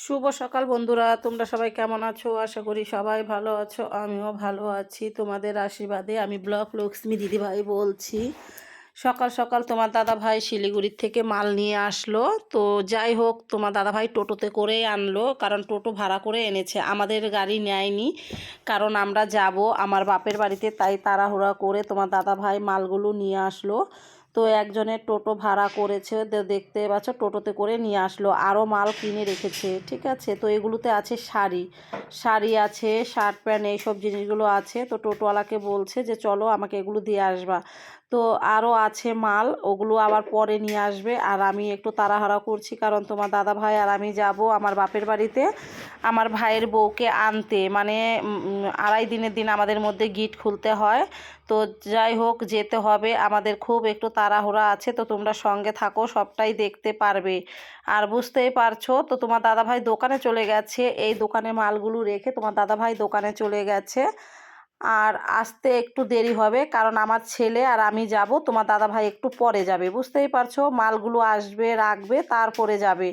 শুভ সকাল বন্ধুরা, তোমরা সবাই কেমন আছো? আশা করি সবাই ভালো আছো, আমিও ভালো আছি। তোমাদের আশীর্বাদে আমি ব্লক লক্ষ্মী দিদিভাই বলছি। সকাল সকাল তোমার দাদা ভাই শিলিগুড়ির থেকে মাল নিয়ে আসলো। তো যাই হোক, তোমার দাদা ভাই টোটোতে করেই আনলো, কারণ টোটো ভাড়া করে এনেছে। আমাদের গাড়ি নেয়নি, কারণ আমরা যাব আমার বাপের বাড়িতে, তাই তাড়াহুড়া করে তোমার দাদা ভাই মালগুলো নিয়ে আসলো। তো একজনের টোটো ভাড়া করেছে দেখতে পাচ্ছ, টোটোতে করে নিয়ে আসলো। আরও মাল কিনে রেখেছে, ঠিক আছে? তো এগুলোতে আছে শাড়ি। শাড়ি আছে, শার্ট প্যান্ট, এইসব জিনিসগুলো আছে। তো টোটোওয়ালাকে বলছে যে, চলো আমাকে এগুলো দিয়ে আসবা। তো আরও আছে মাল, ওগুলো আবার পরে নিয়ে আসবে। আর আমি একটু তাড়াহাড়া করছি কারণ তোমার দাদা ভাই আর আমি যাব আমার বাপের বাড়িতে। আমার ভাইয়ের বউকে আনতে। মানে আড়াই দিনের দিন আমাদের মধ্যে গিট খুলতে হয়। তো যাই হোক, যেতে হবে। আমাদের খুব একটু তাড়াহুড়া আছে, তো তোমরা সঙ্গে থাকো, সবটাই দেখতে পারবে। আর বুঝতেই পারছ, তো তোমার দাদাভাই দোকানে চলে গেছে। এই দোকানে মালগুলো রেখে তোমার দাদাভাই দোকানে চলে গেছে। আর আসতে একটু দেরি হবে, কারণ আমার ছেলে আর আমি যাব, তোমার দাদা ভাই একটু পরে যাবে, বুঝতেই পারছ? মালগুলো আসবে, রাখবে, তারপরে যাবে।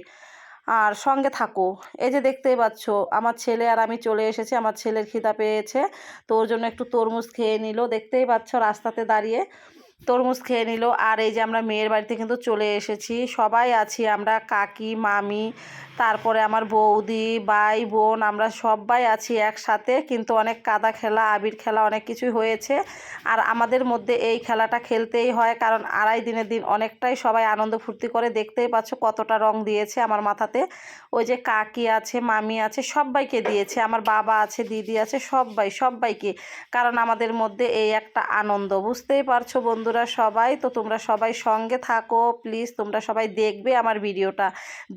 আর সঙ্গে থাকো, এই যে দেখতেই পাচ্ছ, আমার ছেলে আর আমি চলে এসেছি, আমার ছেলের খিদা পেয়েছে, তো ওর জন্য একটু তরমুজ খেয়ে নিল, দেখতেই পাচ্ছ রাস্তাতে দাঁড়িয়ে। তরমুজ খেয়ে নিল। আর এই যে আমরা মেয়ের বাড়িতে কিন্তু চলে এসেছি। সবাই আছি আমরা, কাকি, মামি, তারপরে আমার বৌদি, ভাই, বোন, আমরা সবাই আছি একসাথে। কিন্তু অনেক কাদা খেলা, আবির খেলা অনেক কিছুই হয়েছে। আর আমাদের মধ্যে এই খেলাটা খেলতেই হয়, কারণ আড়াই দিনের দিন অনেকটাই সবাই আনন্দ ফুর্তি করে। দেখতেই পাচ্ছ কতটা রং দিয়েছে আমার মাথাতে। ওই যে কাকি আছে, মামি আছে, সবাইকে দিয়েছে। আমার বাবা আছে, দিদি আছে, সবাই, সবাইকে। কারণ আমাদের মধ্যে এই একটা আনন্দ, বুঝতেই পারছ বন্ধুরা সবাই, তো তোমরা সবাই সঙ্গে থাকো প্লিজ তোমরা সবাই দেখবে আমার ভিডিওটা।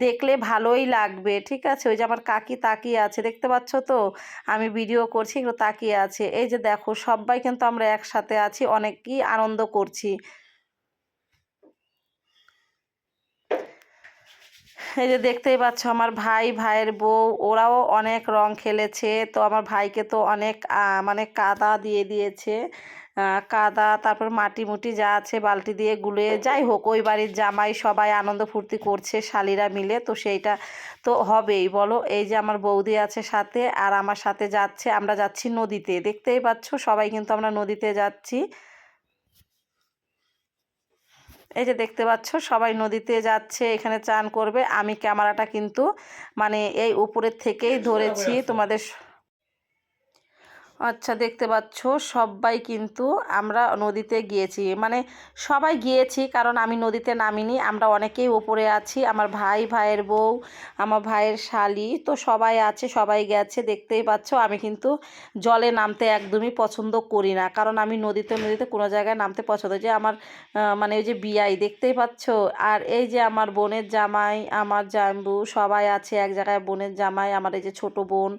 দেখলে ভালোই লাগবে, ঠিক আছে? ওই যে আমার কাকি তাকিয়ে আছে, দেখতে পাচ্ছ তো? আমি ভিডিও করছি, এগুলো তাকিয়ে আছে। এই যে দেখো, সবাই কিন্তু আমরা একসাথে আছি, অনেকই আনন্দ করছি। এই যে দেখতেই পাচ্ছ, আমার ভাই, ভাইয়ের বউ, ওরাও অনেক রং খেলেছে, তো আমার ভাইকে তো অনেক মানে কাদা দিয়ে দিয়েছে। কাদা, তারপর মাটি মুটি যা আছে বালতি দিয়ে গুলে, যাই হোক, ওই বাড়ির জামাই সবাই আনন্দ ফুর্তি করছে, শালিরা মিলে, তো সেইটা তো হবেই। বলো, এই যে আমার বৌদি আছে সাথে আর আমার সাথে যাচ্ছে, আমরা যাচ্ছি নদীতে। দেখতেই পাচ্ছ, সবাই কিন্তু আমরা নদীতে যাচ্ছি। এই যে দেখতে পাচ্ছ, সবাই নদীতে যাচ্ছে, এখানে চান করবে। আমি ক্যামেরাটা কিন্তু মানে এই উপরের থেকেই ধরেছি, তোমাদের আচ্ছা দেখতে পাচ্ছ সবাই কিন্তু আমরা নদীতে গিয়েছি। মানে সবাই গিয়েছি, কারণ আমি নদীতে নামিনি, আমরা অনেকেই ওপরে আছি, আমার ভাই, ভাইয়ের বউ, আমার ভাইয়ের শালি, তো সবাই আছে, সবাই গেছে, দেখতেই পাচ্ছ, আমি কিন্তু জলে নামতে একদমই পছন্দ করি না। কারণ আমি নদীতে নদীতে কোনো জায়গায় নামতে পছন্দ যে আমার মানে ওই যে বিয়াই দেখতেই পাচ্ছ? আর এই যে আমার বোনের জামাই, আমার জাম্বু, সবাই আছে এক জায়গায়, বোনের জামাই, আমার এই যে ছোট বোন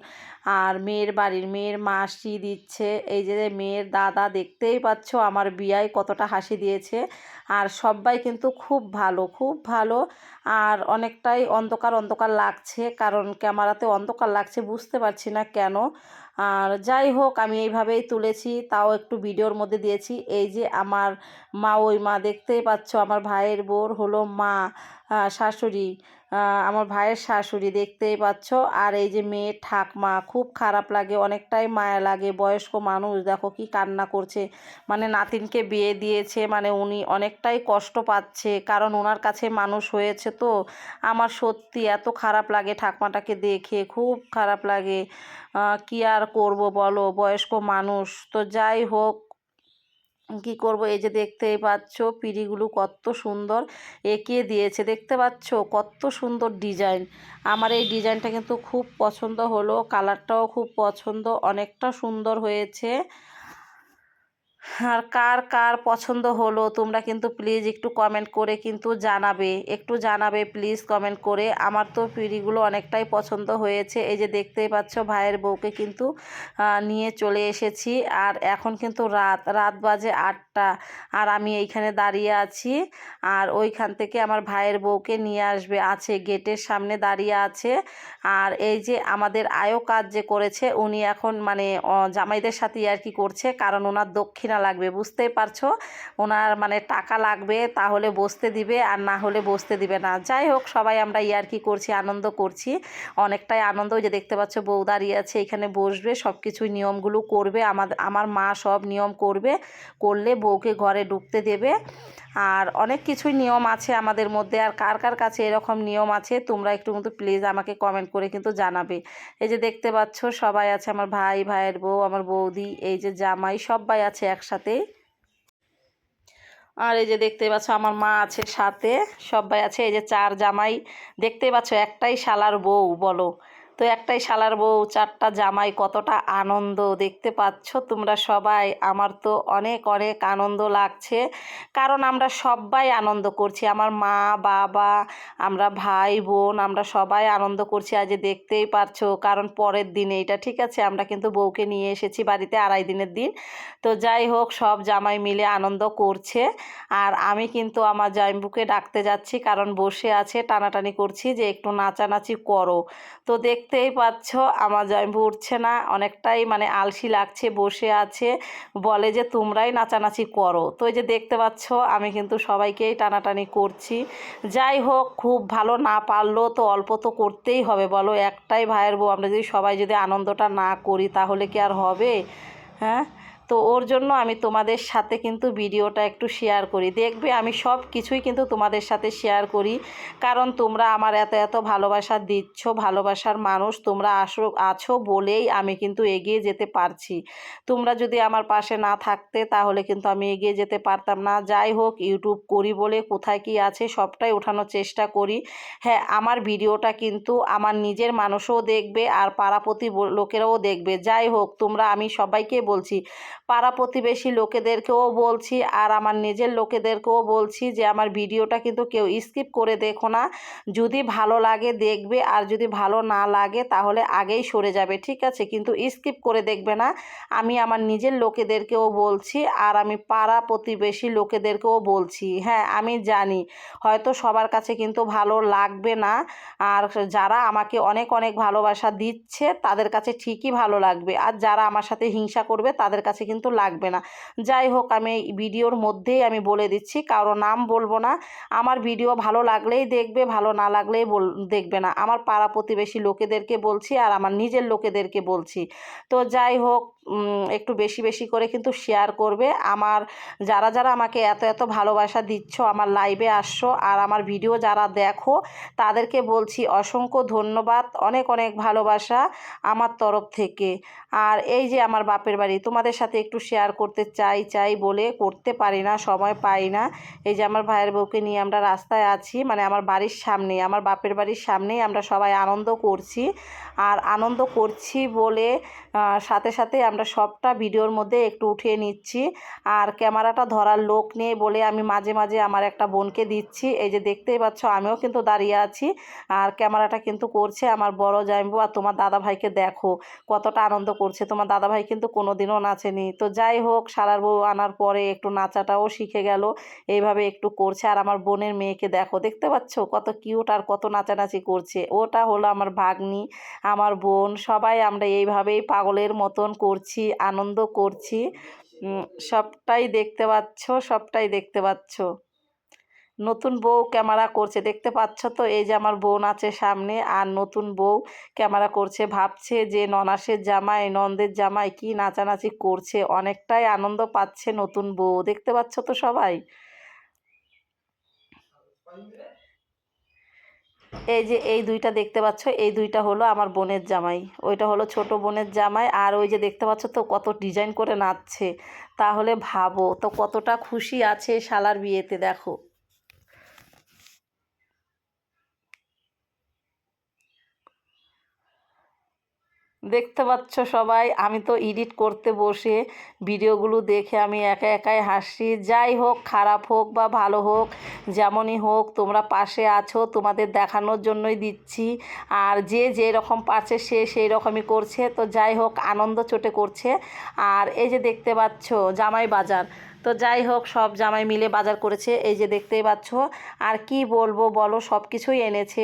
আর মেয়ের বাড়ির মেয়ের মাসি দিচ্ছে। এই যে মেয়ের দাদা, দেখতেই পাচ্ছ আমার বিয়ায় কতটা হাসি দিয়েছে। আর সবাই কিন্তু খুব ভালো খুব ভালো। আর অনেকটাই অন্ধকার অন্ধকার লাগছে, কারণ ক্যামেরাতে অন্ধকার লাগছে বুঝতে পারছি না কেন। আর যাই হোক, আমি এইভাবেই তুলেছি, তাও একটু ভিডিওর মধ্যে দিয়েছি। এই যে আমার মা, ওই মা, দেখতেই পাচ্ছ আমার ভাইয়ের বোর হলো মা শাশুড়ি। আমার ভাইয়ের শাশুড়ি দেখতেই পাচ্ছ। আর এই যে মেয়ের ঠাকমা, খুব খারাপ লাগে, অনেকটাই মায়া লাগে। বয়স্ক মানুষ, দেখো কি কান্না করছে। মানে নাতিনকে বিয়ে দিয়েছে মানে উনি অনেকটাই কষ্ট পাচ্ছে, কারণ ওনার কাছে মানুষ হয়েছে তো। আমার সত্যি এত খারাপ লাগে ঠাকমাটাকে দেখে, খুব খারাপ লাগে। কি আর করব বলো, বয়স্ক মানুষ। তো যাই হোক কি করব? এই যে দেখতেই পাচ্ছ পিড়িগুলো কত সুন্দর এঁকিয়ে দিয়েছে। দেখতে পাচ্ছ কত সুন্দর ডিজাইন। আমার এই ডিজাইনটা কিন্তু খুব পছন্দ হলো। কালারটাও খুব পছন্দ। অনেকটা সুন্দর হয়েছে। আর কার কার পছন্দ হলো, তোমরা কিন্তু প্লিজ একটু কমেন্ট করে কিন্তু জানাবে। একটু জানাবে প্লিজ কমেন্ট করে। আমার তো পিঁড়িগুলো অনেকটাই পছন্দ হয়েছে। এই যে দেখতেই পাচ্ছ, ভাইয়ের বউকে কিন্তু নিয়ে চলে এসেছি। আর এখন কিন্তু রাত রাত বাজে আটটা। আর আমি এইখানে দাঁড়িয়ে আছি। আর ওইখান থেকে আমার ভাইয়ের বউকে নিয়ে আসবে। আছে, গেটের সামনে দাঁড়িয়ে আছে। আর এই যে আমাদের আয়ো কাজ যে করেছে, উনি এখন মানে জামাইদের সাথে আর কি করছে। কারণ ওনার দক্ষিণা লাগবে বুঝতে পারছ? ওনার মানে টাকা লাগবে, তাহলে বসতে দিবে আর না হলে বসতে দিবে না। যাই হোক, সবাই আমরা ইয়ার্কি করছি, আনন্দ করছি। অনেকটাই আনন্দ যে দেখতে পাচ্ছ বউ দাঁড়িয়ে আছে, এখানে বসবে সব কিছু নিয়মগুলো করবে আমাদের আমার মা সব নিয়ম করবে, করলে বউকে ঘরে ঢুকতে দেবে। আর অনেক কিছুই নিয়ম আছে আমাদের মধ্যে। আর কার কার কাছে এরকম নিয়ম আছে, তোমরা একটু কিন্তু প্লিজ আমাকে কমেন্ট করে কিন্তু জানাবে। এই যে দেখতে পাচ্ছ, সবাই আছে আমার ভাই, ভাইয়ের বউ, আমার বৌদি, এই যে জামাই সবাই আছে একসাথে। আর এই যে দেখতে পাচ্ছ, আমার মা আছে সাথে সবাই আছে। এই যে চার জামাই, দেখতে পাচ্ছ একটাই শালার বউ, বলো। তো একটাই শালার বউ, চারটা জামাই, কতটা আনন্দ দেখতে পাচ্ছ তোমরা সবাই। আমার তো অনেক অনেক আনন্দ লাগছে, কারণ আমরা সবাই আনন্দ করছি। আমার মা, বাবা, আমরা ভাই, বোন, আমরা সবাই আনন্দ করছি আজ দেখতেই পারছ কারণ পরের দিনে এটা ঠিক আছে? আমরা কিন্তু বউকে নিয়ে এসেছি বাড়িতে আড়াই দিনের দিন। তো যাই হোক, সব জামাই মিলে আনন্দ করছে। আর আমি কিন্তু আমার জামাইবুকে ডাকতে যাচ্ছি, কারণ বসে আছে, টানাটানি করছি যে একটু নাচানাচি করো। তো দেখতেই পাচ্ছ, আমার জয় উঠছে না। অনেকটাই মানে আলসি লাগছে, বসে আছে। বলে যে, তোমরাই নাচানাচি করো। তো এই যে, দেখতে পাচ্ছ, আমি কিন্তু সবাইকেই টানাটানি করছি। যাই হোক, খুব ভালো না পারল তো অল্প তো করতেই হবে। বলো, একটাই ভাইয়ের বউ, আমরা যদি সবাই যদি আনন্দটা না করি, তাহলে কি আর হবে? হ্যাঁ? তো ওর জন্য আমি তোমাদের সাথে কিন্তু ভিডিওটা একটু শেয়ার করি। দেখবে আমি সব কিছুই কিন্তু তোমাদের সাথে শেয়ার করি। কারণ তোমরা আমার এত এত ভালোবাসা দিচ্ছ, ভালোবাসার মানুষ তোমরা আসো, আছো বলেই আমি কিন্তু এগিয়ে যেতে পারছি। তোমরা যদি আমার পাশে না থাকতে তাহলে কিন্তু আমি এগিয়ে যেতে পারতাম না। যাই হোক ইউটিউব করি বলে কোথায় কি আছে সবটাই ওঠানোর চেষ্টা করি। হ্যাঁ আমার ভিডিওটা কিন্তু আমার নিজের মানুষও দেখবে আর পাড়াপতি লোকেরাও দেখবে। যাই হোক, তোমরা আমি সবাইকে বলছি পাড়া প্রতিবেশী লোকেদেরকেও বলছি আর আমার নিজের লোকেদেরকেও বলছি যে আমার ভিডিওটা কিন্তু কেউ স্কিপ করে দেখো না। যদি ভালো লাগে দেখবে আর যদি ভালো না লাগে তাহলে আগেই সরে যাবে, ঠিক আছে? কিন্তু স্কিপ করে দেখবে না। আমি আমার নিজের লোকেদেরকেও বলছি আর আমি পাড়া প্রতিবেশী লোকেদেরকেও বলছি। হ্যাঁ আমি জানি। হয়তো সবার কাছে কিন্তু ভালো লাগবে না। আর যারা আমাকে অনেক অনেক ভালোবাসা দিচ্ছে তাদের কাছে ঠিকই ভালো লাগবে। আর যারা আমার সাথে হিংসা করবে তাদের কাছে কিন্তু লাগবে না। যাই হোক, আমি ভিডিওর মধ্যেই আমি বলে দিচ্ছি, কারও নাম বলব না। আমার ভিডিও ভালো লাগলেই দেখবে, ভালো না লাগলেই বল, দেখবে না। আমার পাড়া প্রতিবেশী লোকেদেরকে বলছি আর আমার নিজের লোকেদেরকে বলছি। তো যাই হোক একটু বেশি বেশি করে কিন্তু শেয়ার করবে। আমার যারা যারা আমাকে এত এত ভালোবাসা দিচ্ছ, আমার লাইভে আসছো আর আমার ভিডিও যারা দেখো, তাদেরকে বলছি অসংখ্য ধন্যবাদ, অনেক অনেক ভালোবাসা আমার তরফ থেকে। আর এই যে আমার বাপের বাড়ি, তোমাদের সাথে একটু শেয়ার করতে চাই চাই বলে করতে পারি না, সময় পাই না। এই যে আমার ভাইয়ের বউকে নিয়ে আমরা রাস্তায় আছি মানে আমার বাড়ির সামনেই, আমার বাপের বাড়ির সামনেই আমরা সবাই আনন্দ করছি। আর আনন্দ করছি বলে সাথে সাথে আমরা সবটা ভিডিওর মধ্যে একটু উঠিয়ে নিচ্ছি। আর ক্যামেরাটা ধরার লোক নেই বলে আমি মাঝে মাঝে আমার একটা বোনকে দিচ্ছি। এই যে দেখতেই পাচ্ছ, আমিও কিন্তু দাঁড়িয়ে আছি। আর ক্যামেরাটা কিন্তু করছে আমার বড় জামাইবু আর তোমার দাদা ভাইকে দেখো, কতটা আনন্দ করছে। তোমার দাদা ভাই কিন্তু কোনোদিনও নাচেনি। তো যাই হোক, সারার বউ আনার পরে একটু নাচাটাও শিখে গেল। এইভাবে একটু করছে। আর আমার বোনের মেয়েকে দেখো, দেখতে পাচ্ছ কত কিউট আর কত নাচানাচি করছে। ওটা হলো আমার ভাগ্নি। আমার বোন, সবাই আমরা এইভাবেই পাগলের মতন করছি, আনন্দ করছি। সবটাই দেখতে পাচ্ছ, সবটাই দেখতে পাচ্ছ। নতুন বউ ক্যামেরা করছে, দেখতে পাচ্ছ তো? এই যে আমার বোন আছে সামনে, আর নতুন বউ ক্যামেরা করছে, ভাবছে যে ননাসের জামাই, নন্দের জামাই কি নাচানাচি করছে, অনেকটাই আনন্দ পাচ্ছে নতুন বউ। দেখতে পাচ্ছ তো সবাই? এই যে এই দুইটা দেখতে পাচ্ছ, এই দুইটা হলো আমার বোনের জামাই। ওইটা হলো ছোট বোনের জামাই, আর ওই যে দেখতে পাচ্ছ তো কত ডিজাইন করে নাচছে। তাহলে ভাবো তো কতটা খুশি আছে শালার বিয়েতে, দেখো। দেখতে পাচ্ছ সবাই? আমি তো এডিট করতে বসে ভিডিওগুলো দেখে আমি একা একাই হাসি যাই হোক, খারাপ হোক বা ভালো হোক, যেমনই হোক, তোমরা পাশে আছো, তোমাদের দেখানোর জন্যই দিচ্ছি। আর যে যে রকম পারছে, সে সেই রকমই করছে। তো যাই হোক, আনন্দ চোটে করছে। আর এই যে দেখতে পাচ্ছ জামাই বাজার। তো যাই হোক, সব জামাই মিলে বাজার করেছে। এই যে দেখতেই পাচ্ছ। আর কি বলব বলো সব কিছুই এনেছে।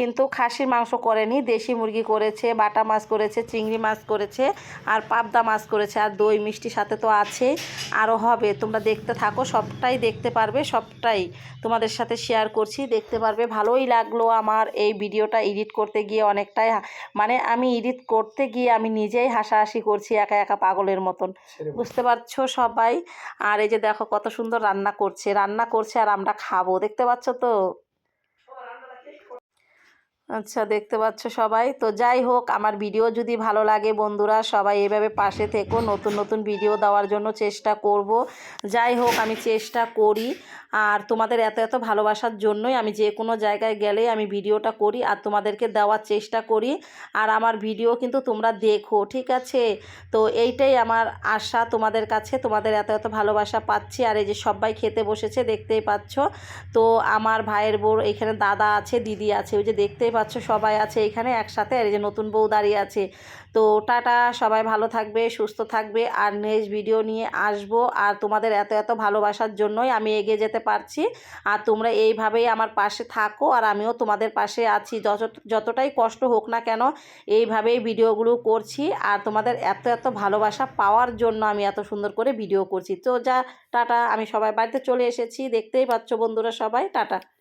কিন্তু খাসির মাংস করেনি দেশি মুরগি করেছে বাটা মাছ করেছে চিংড়ি মাছ করেছে আর পাবদা মাছ করেছে আর দই মিষ্টি সাথে তো আছে আরও হবে তোমরা দেখতে থাকো সবটাই দেখতে পারবে সবটাই তোমাদের সাথে শেয়ার করছি দেখতে পারবে। ভালোই লাগল আমার এই ভিডিওটা এডিট করতে গিয়ে অনেকটাই মানে আমি এডিট করতে গিয়ে আমি নিজেই হাসাহাসি করছি একা একা পাগলের মতন। বুঝতে পারছ সবাই? আর এই যে দেখো কত সুন্দর রান্না করছে রান্না করছে আর আমরা খাব দেখতে পাচ্ছ তো? আচ্ছা দেখতে পাচ্ছ সবাই। তো যাই হোক, আমার ভিডিও যদি ভালো লাগে বন্ধুরা, সবাই এভাবে পাশে থেকো। নতুন নতুন ভিডিও দেওয়ার জন্য চেষ্টা করব। যাই হোক, আমি চেষ্টা করি। আর তোমাদের এত এত ভালোবাসার জন্যই আমি যে কোনো জায়গায় গেলে আমি ভিডিওটা করি আর তোমাদেরকে দেওয়ার চেষ্টা করি। আর আমার ভিডিও কিন্তু তোমরা দেখো, ঠিক আছে? তো এইটাই আমার আশা তোমাদের কাছে। তোমাদের এত এত ভালোবাসা পাচ্ছি। আর এই যে সবাই খেতে বসেছে, দেখতেই পাচ্ছ। তো আমার ভাইয়ের বউ, এখানে দাদা আছে, দিদি আছে, ওই যে দেখতেই পাচ্ছ, সবাই আছে এখানে একসাথে। আর এই যে নতুন বউ দাঁড়িয়ে আছে। তো টাটা, সবাই ভালো থাকবে, সুস্থ থাকবে। আর নেক্সট ভিডিও নিয়ে আসব। আর তোমাদের এত এত ভালোবাসার জন্যই আমি এগিয়ে যেতে পারছি। আর তোমরা এইভাবেই আমার পাশে থাকো। আর আমিও তোমাদের পাশে আছি। যত, যতটাই কষ্ট হোক না কেন, এইভাবেই ভিডিওগুলো করছি। আর তোমাদের এত এত ভালোবাসা পাওয়ার জন্য আমি এত সুন্দর করে ভিডিও করছি। তো যা, টাটা। আমি সবাই বাড়িতে চলে এসেছি। দেখতেই পাচ্ছ বন্ধুরা সবাই। টাটা।